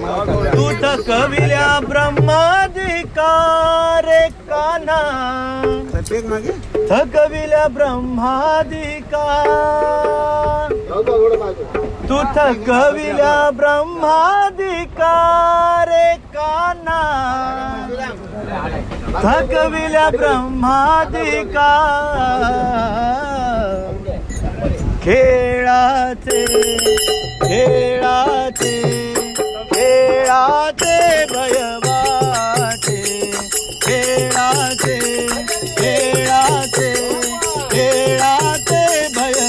दूत कविल्या ब्रह्माधिकारे काना थ कविल्या ब्रह्माधिकार तू कविल्या ब्रह्माधिकारे काना थकविल्या ब्रह्माधिका. खेळाचे खेळाचे. वाटे भय वाटे खेळाचे खेळाचे खेळाचे भय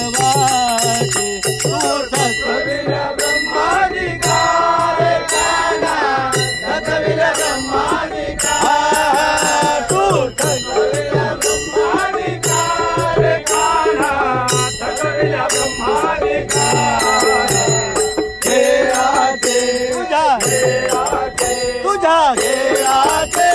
Yeah. तुझ्या खेळाचे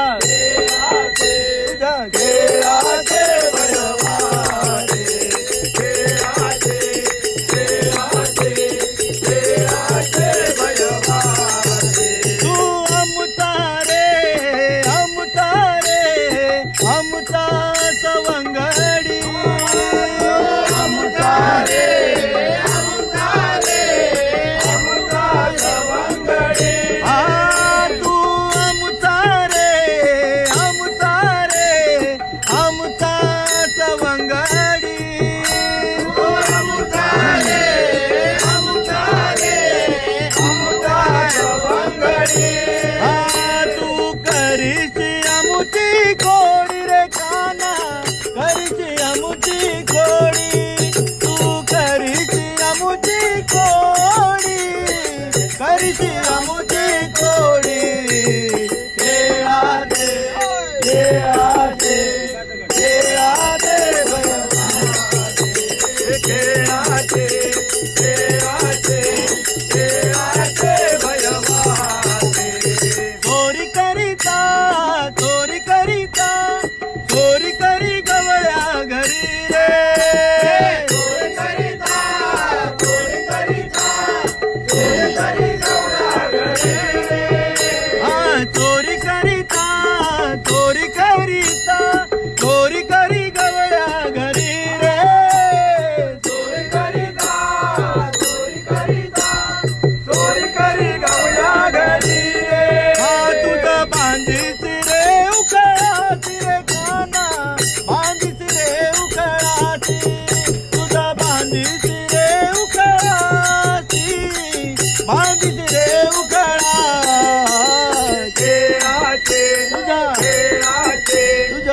love. Yeah. चोरी करीता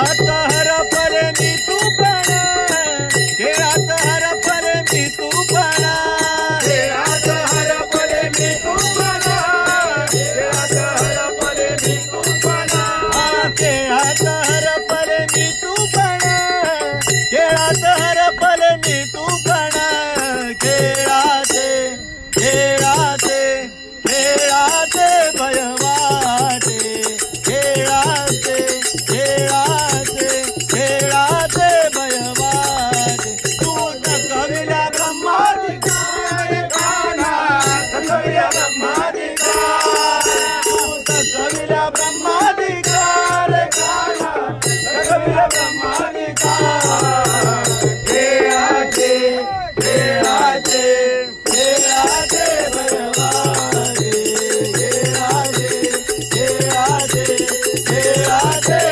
हर परनी तू Cool.